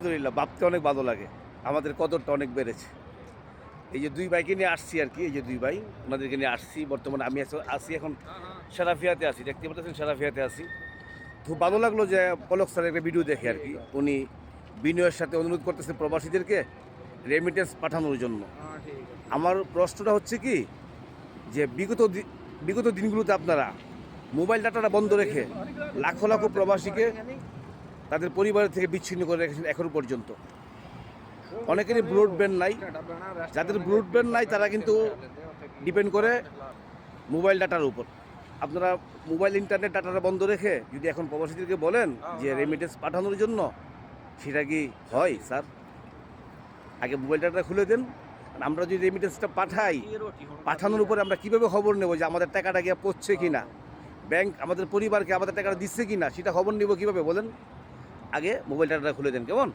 আলহামদুলিল্লাহ ভাবতে অনেক ভালো লাগে। আমাদের কদরটা অনেক বেড়েছে। এই যে দুই ভাইকে নিয়ে আসছি আর কি, এই যে দুই ভাই, ওনাদেরকে নিয়ে আসছি। বর্তমানে আমি আছি এখন সারাফিয়াতে আছি। দেখতে পাচ্ছেন সারাফিয়াতে আছি। খুব ভালো লাগল যে পলক স্যারের একটা ভিডিও দেখে আর কি। উনি বিনয়ের সাথে অনুরোধ করতেছে প্রবাসীদেরকে রেমিটেন্স পাঠানোর জন্য। আমার প্রশ্নটা হচ্ছে কি, যে বিগত বিগত দিনগুলোতে আপনারা মোবাইল ডাটাটা বন্ধ রেখে লাখো লাখো প্রবাসীকে তাদের পরিবারের থেকে বিচ্ছিন্ন করে রেখেছেন এখনও পর্যন্ত। অনেকেরই ব্রডব্যান্ড নাই। যাদের ব্রডব্যান্ড নাই, তারা কিন্তু ডিপেন্ড করে মোবাইল ডাটার উপর। আপনারা মোবাইল ইন্টারনেট ডাটাটা বন্ধ রেখে যদি এখন প্রবাসীদেরকে বলেন যে রেমিটেন্স পাঠানোর জন্য, সেটা কি হয়, স্যার? আগে মোবাইল ডাটা খুলে দেন। আমরা যদি রেমিটেন্সটা পাঠাই, পাঠানোর উপরে আমরা কীভাবে খবর নেব যে আমাদের টাকাটা গিয়ে পড়ছে কি না ব্যাংক আমাদের পরিবারকে আমাদের টাকাটা দিচ্ছে কি না সেটা খবর নেব কীভাবে, বলেন? আগে মোবাইল ডাটাটা খুলে দেন কেমন?